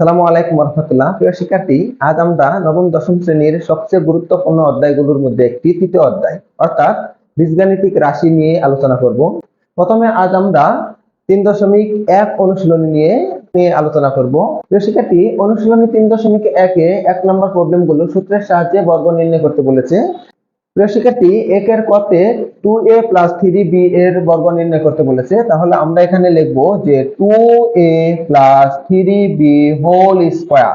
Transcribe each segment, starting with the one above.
সালামু আলাইকুম রহমতুল্লাহ প্রিয় শিক্ষার্থী, আজ আমরা নবম, দশম শ্রেণির সবচেয়ে গুরুত্বপূর্ণ অধ্যায়গুলোর মধ্যে একটি তৃতীয় অধ্যায়, অর্থাৎ বীজগাণিতিক রাশি নিয়ে আলোচনা করব। প্রথমে আজ আমরা তিন দশমিক এক অনুশীলনী নিয়ে নিয়ে আলোচনা করব। প্রিয় শিক্ষার্থী, অনুশীলনী তিন দশমিক একে এক নম্বর প্রবলেমগুলো সূত্রের সাহায্যে বর্গ নির্ণয় করতে বলেছে। প্রিয় একের কতে two A plus three B এর বর্গ নির্ণয় করতে বলেছে। তাহলে আমরা এখানে লিখব যে two a plus three b whole square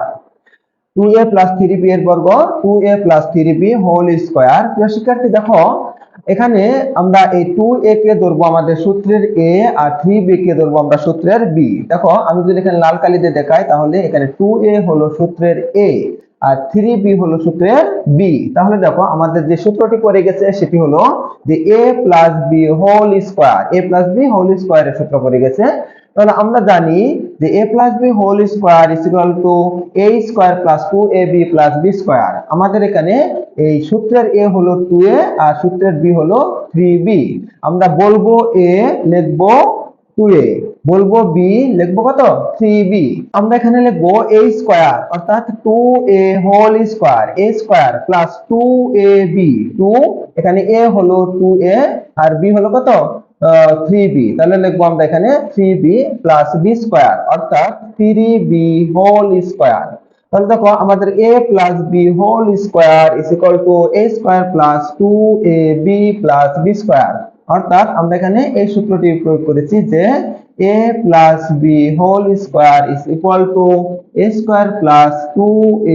two a plus three b এর বর্গ two a plus three b whole square প্রিয় শিক্ষার্থী, দেখো এখানে আমরা এই টু এ কে ধরবো আমাদের সূত্রের এ আর থ্রি বি কে ধরবো আমরা সূত্রের বি দেখো, আমি যদি এখানে লাল কালিতে দেখাই, তাহলে এখানে টু এ হলো সূত্রের এ আর থ্রি বি হলো সূত্রের বি তাহলে দেখো, আমাদের যে সূত্রটি করে গেছে, সেটি হলো যে a plus b whole square a plus b whole স্কোয়ারের সূত্র করে গেছে। তাহলে আমরা জানি যে a plus b whole square equal to a square plus two a b plus b square আমাদের এখানে এই সূত্রের এ হলো টু এ আর সূত্রের বি হলো থ্রি বি আমরা বলব এ লিখব টু এ বলব বি লিখব কত? থ্রি বি আমরা এখানে লিখব এ স্কোয়ার অর্থাৎ two a whole square a square plus two a b two এখানে এ হলো টু এ আর বি হলো কত? থ্রি বি তাহলে লিখব আমরা এখানে three b plus b square অর্থাৎ থ্রি বি হোল স্কোয়ার তাহলে দেখো, আমাদের a plus b whole square is equal to a square plus two a b plus b square অর্থাৎ আমরা এখানে এই সূত্রটি প্রয়োগ করেছি যে a plus b whole square is equal to a square plus two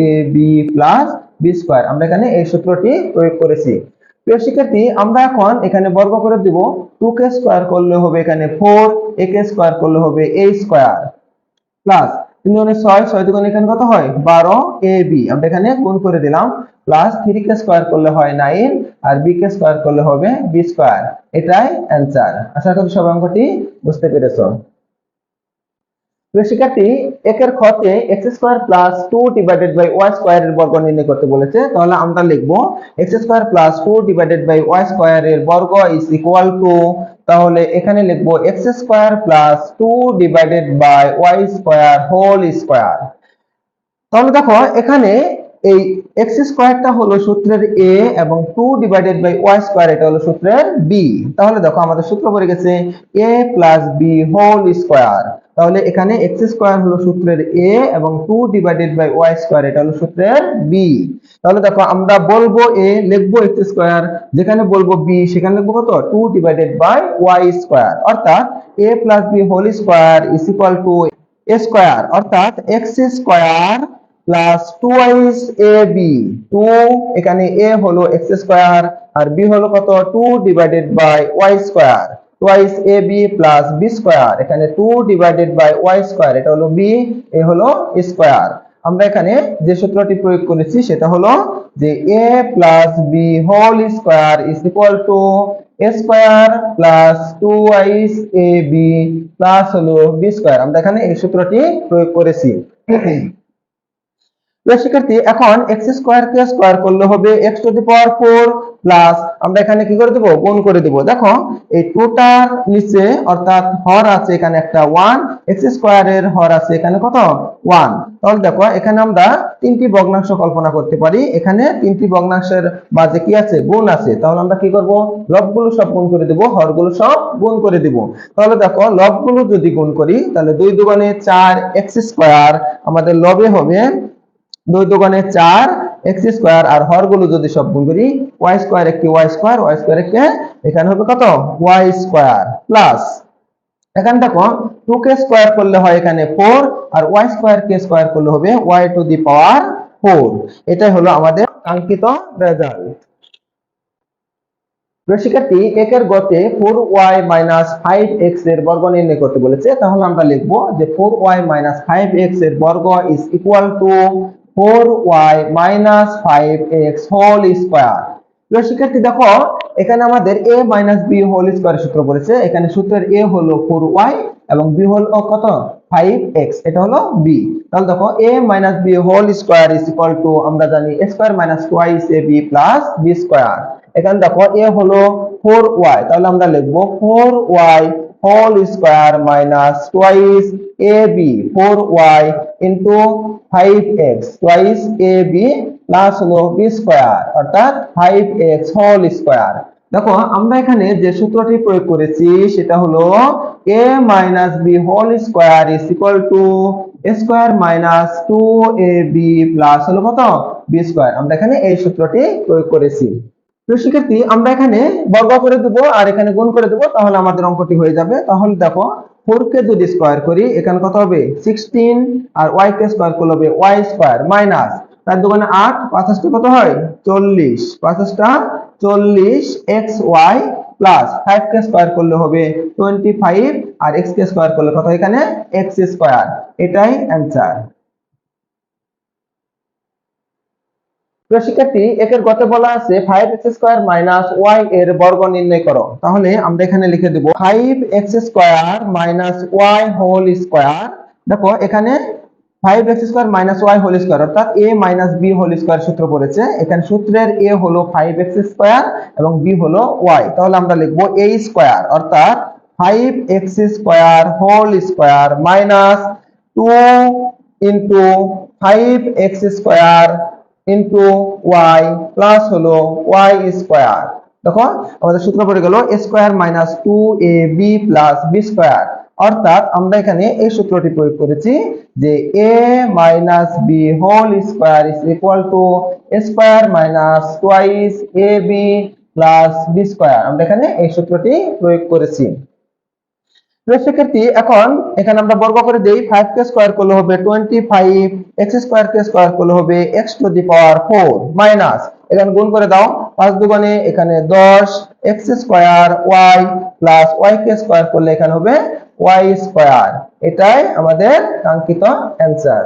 a b plus b square আমরা এখানে এই সূত্রটি প্রয়োগ করেছি। প্রিয় শিক্ষার্থী, আমরা এখন এখানে বর্গ করে দিব। টু কে স্কোয়ার করলে হবে এখানে ফোর এ কে স্কোয়ার করলে হবে এ স্কোয়ার প্লাস তিন ছয় ছয় এখানে কত হয়? বারো এ বি আমরা এখানে গুণ করে দিলাম। প্লাস থ্রি কে স্কোয়ার করলে হয় নাইন আর বি কে স্কোয়ার করলে হবে বি স্কোয়ার এটাই অ্যান্সার আশা করি সব অঙ্কটি বুঝতে পেরেছ। শিক্ষার্থী, একের খতে x square plus two divided বর্গ নির্ণয় করতে বলেছে। তাহলে আমরা লিখব x square plus two divided by y স্কোয়ারের বর্গ তাহলে এখানে লিখব x square plus two divided by y square whole square তাহলে দেখো, এখানে এই এক্স স্কোয়ারটা হলো সূত্রের এ এবং two divided by y square, এটা হলো সূত্রের বি তাহলে দেখো আমাদের সূত্র পড়ে গেছে a plus b whole square তাহলে এখানে এক্স স্কোয়ার হলো সূত্রের এ এবং two divided by y square, এটা হলো সূত্রের বি তাহলে দেখো আমরা বলব এ লিখব এক্স স্কোয়ার, যেখানে বলব বি সেখানে লিখব কত? Two divided by Y square. অর্থাৎ A plus B whole square is equal to A square অর্থাৎ X square plus twice A B two এখানে এ হলো এক্স স্কোয়ার আর বি হলো কত? Two divided by y square twice a b plus b square এখানে two divided by y square এটা হলো B A হলো স্কোয়ার আমরা এখানে যে সূত্রটি প্রয়োগ করেছি, সেটা হলো যে a plus b whole square is equal to a square plus twice a b plus হলো বি স্কোয়ার আমরা এখানে এই সূত্রটি প্রয়োগ করেছি। শিক্ষার্থী, এখন এক্স স্কোয়ার কে স্কোয়ার করলে হবে x to the power four plus আমরা এখানে কি করে দেবো? গুণ করে দেবো। দেখো, এই টুটার নিচে অর্থাৎ হর আছে এখানে একটা ওয়ান এক্স স্কোয়ারের হর আছে এখানে কত? ওয়ান তাহলে দেখো, এখানে আমরা তিনটি ভগ্নাংশ কল্পনা করতে পারি। এখানে তিনটি ভগ্নাংশের মাঝে কি আছে? গুণ আছে। তাহলে আমরা কি করব? লবগুলো সব গুণ করে দেবো, হরগুলো সব গুণ করে দিব। তাহলে দেখো, লবগুলো যদি গুণ করি, তাহলে দুই দুগুণে চার এক্স স্কোয়ার আমাদের লবে হবে দুই দোকানে চার, এক্স স্কোয়ার আর হরগুলো যদি সব গুণ করি, ওয়াই স্কোয়ার একটি ওয়াই স্কোয়ার ওয়াই স্কোয়ার একটি এখানে হবে কত? Y square plus. এখানে দেখো টু কে স্কোয়ার করলে হয় এখানে ফোর আর ওয়াই স্কোয়ার কে স্কোয়ার করলে হবে y to the power four এটাই হলো আমাদের কাঙ্ক্ষিত রেজাল্ট শিক্ষার্থী একের গতে ফোর ওয়াই মাইনাস ফাইভ এক্সের বর্গ নির্ণয় করতে বলেছে। তাহলে আমরা লিখব যে ফোর ওয়াই মাইনাস ফাইভ এক্সের বর্গ is equal to four y minus five x whole square শিক্ষার্থী, দেখো, এখানে আমাদের a minus b whole square সূত্র পড়েছে। এখানে সূত্রের এ হলো ফোর ওয়াই এবং বি হল কত? ফাইভ এক্স এটা হলো বি তাহলে দেখো a minus b whole square is equal to আমরা জানি a square minus twice a b plus b square এখানে দেখো এ হলো ফোর ওয়াই তাহলে আমরা লিখব four y whole square minus twice a b four y into five x twice a b plus হলো B square অর্থাৎ ফাইভ এক্স হোল স্কোয়ার দেখো, আমরা এখানে যে সূত্রটি প্রয়োগ করেছি, সেটা হলো a minus b whole square is equal to a square minus two a b plus হলো কত? বি স্কোয়ার আমরা এখানে এই সূত্রটি প্রয়োগ করেছি। তো শিক্ষার্থী আমরা এখানে বর্গ করে দেবো আর এখানে গুণ করে দেবো, তাহলে আমাদের অঙ্কটি হয়ে যাবে। তাহলে দেখো ফোর কে যদি স্কোয়ার করি, এখানে কত হবে? সিক্সটিন আর ওয়াই কে স্কোয়ার করলে হবে ওয়াই স্কোয়ার মাইনাস তার দোকানে আট, পাঁচাশটা কত হয়? চল্লিশ। পাঁচাশটা চল্লিশ এক্স ওয়াই প্লাস ফাইভ কে স্কোয়ার করলে হবে টোয়েন্টি ফাইভ আর এক্স কে স্কোয়ার করলে কত এখানে? এক্স স্কোয়ার এটাই অ্যান্সার প্রিয় শিক্ষার্থী, একের গতে বলা আছে five x square minus y এর বর্গ নির্ণয় করো। তাহলে আমরা এখানে লিখে দেবো five x square minus y whole square দেখো, এখানে five x square minus y whole square অর্থাৎ a minus b whole square সূত্র পড়েছে। এখানে সূত্রের এ হলো ফাইভ এক্স স্কোয়ার এবং বি হলো ওয়াই তাহলে আমরা লিখব এ স্কোয়ার অর্থাৎ five x square whole square minus two five x square into y plus হলো ওয়াই স্কোয়ার দেখো, আমাদের সূত্র পড়ে গেল square minus two a b plus b square অর্থাৎ আমরা এখানে এই সূত্রটি প্রয়োগ করেছি যে a minus b whole square is equal to square minus twice a b plus b square আমরা এখানে এই সূত্রটি প্রয়োগ করেছি। প্রিয় শিক্ষার্থী, এখন এখানে আমরা বর্গ করে দিই ফাইভ কে স্কোয়ার করলে হবে টোয়েন্টি ফাইভ এক্স স্কোয়ার কে স্কোয়ার করলে হবে x to the power four minus এখানে গুণ করে দাও, পাঁচ দুগুণে এখানে দশ x square y plus y কে স্কোয়ার করলে এখানে হবে ওয়াই স্কোয়ার এটাই আমাদের কাঙ্ক্ষিত অ্যান্সার